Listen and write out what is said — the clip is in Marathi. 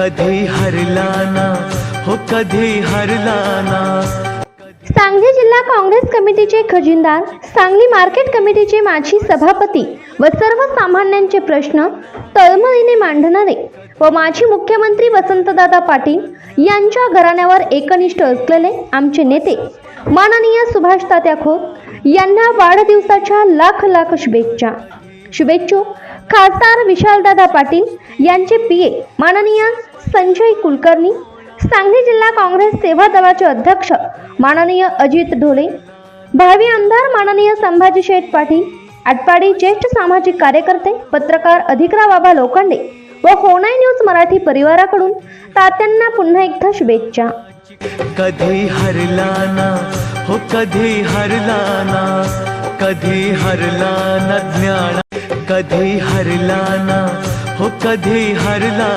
कधी हरला ना हो कधी हरला ना सांगली जिल्हा काँग्रेस कमिटीचे खजिनदार सांगली मार्केट कमिटीचे माजी सभापती व सर्वसामान्यांचे प्रश्न तळमळीने मांडणारे व माजी मुख्यमंत्री वसंतदादा पाटील यांच्या घराण्यावर एकनिष्ठ असलेले आमचे नेते माननीय सुभाष तात्या खोत यांना वाढदिवसाच्या लाख लाख शुभेच्छा. शुभेच्छा. खासदार विशालदादा पाटील यांचे पी ए माननीय संजय कुलकर्णी सांगली जिल्हा काँग्रेस सेवा दलाचे अध्यक्ष माननीय अजित ढोले भावी आमदार माननीय संभाजी शेठ पाटील आटपाडी ज्येष्ठ सामाजिक कार्यकर्ते पत्रकार अधिकरा बाबा लोखंडे व होणाई न्यूज मराठी परिवाराकडून तात्यांना पुन्हा एकदा शुभेच्छा. कधी हरला ना हो कधी हरला ना कधी हरला ना ज्ञान कधी हरला ना हो कधी हरला